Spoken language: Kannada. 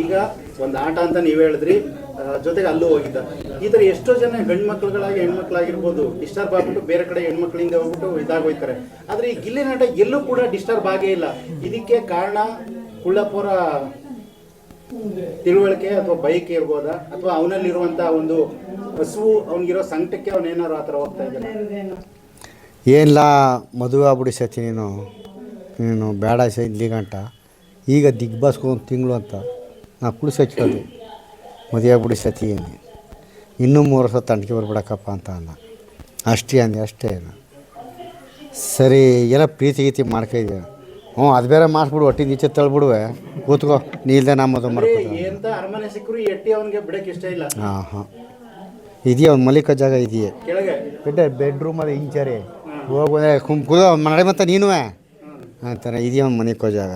ಈಗ ಒಂದು ಆಟ ಅಂತ ನೀವು ಹೇಳಿದ್ರಿ ಆ, ಜೊತೆಗೆ ಅಲ್ಲೂ ಹೋಗಿದ್ದ. ಈ ಥರ ಎಷ್ಟೋ ಜನ ಗಂಡು ಹೆಣ್ಮಕ್ಳಾಗಿರ್ಬೋದು ಡಿಸ್ಟರ್ಬ್ ಆಗ್ಬಿಟ್ಟು ಬೇರೆ ಕಡೆ ಹೆಣ್ಮಕ್ಳಿಂದ ಹೋಗ್ಬಿಟ್ಟು ಇದಾಗೋಯ್ತಾರೆ ಆದ್ರೆ ಈ ಗಿಲ್ಲಿ ನಾಟ ಎಲ್ಲೂ ಕೂಡ ಡಿಸ್ಟರ್ಬ್ ಆಗೇ ಇಲ್ಲ. ಇದಕ್ಕೆ ಕಾರಣ ಕುಳ್ಳಪುರ ತಿಳುವಳಿಕೆ ಅಥವಾ ಬೈಕ್ ಇರ್ಬೋದಾ? ಅಥವಾ ಅವನಲ್ಲಿರುವಂತ ಒಂದು ಹಸುವು ಅವನಿಗಿರೋ ಸಂಕಟಕ್ಕೆ ಅವನೇನಾರು ಆತರ ಹೋಗ್ತಾ ಇದ್ದಾನೆ? ಏನಿಲ್ಲ ಮದುವೆ ಆಗ್ಬಿಡಿ ಸತಿ ನೀನು. ನೀನು ಬೇಡ ಸ ಇಲ್ಲಿ ಗಂಟ ಈಗ ದಿಗ್ಬಾಸ್ಗೆ ಒಂದು ತಿಂಗಳು ಅಂತ ನಾ ಕುಳಿಸಿ ಹಚ್ಕೋದು ಮದುವೆ ಆಗ್ಬಿಡಿ ಸತಿ ಅಂದೆ. ಇನ್ನೂ ಮೂರು ವರ್ಷ ತಂಟಿಗೆ ಬರ್ಬಿಡಕ್ಕಪ್ಪ ಅಂತ ಅಂದ. ಅಷ್ಟೇ ಅಂದೆ ಅಷ್ಟೇ ಸರಿ ಎಲ್ಲ ಪ್ರೀತಿ ಗೀತಿ ಮಾಡ್ಕೊಂಡಿದ್ದೆ ಹ್ಞೂ ಅದು ಬೇರೆ ಮಾಡಿಸ್ಬಿಡು ಹೊಟ್ಟೆ ಈಚೆ ತಳ್ಬಿಡುವೆ. ಕೂತ್ಕೋ ನೀ ಇಲ್ಲದೆ ನಾ ಮದುವೆ ಮಾಡ್ಕೊ ಹಾಂ ಹಾಂ ಇದೆಯಾ ಅವ್ನು ಮಲಿಕ ಜಾಗ ಇದೆಯೇ? ಕೆಳಗೆ. ಬೆಡ್ರೂಮ್ ಅದು ಇಂಚರಿ ಹೋಗ್ಬೋದ್ರೆ ಕುಂ ಕುದ ಮನೆ ಮತ್ತೆ ನೀನು ಅಂತಾರೆ ಇದೆಯಾ ಅವ್ನು ಮನೆ ಕೋ ಜಾಗ?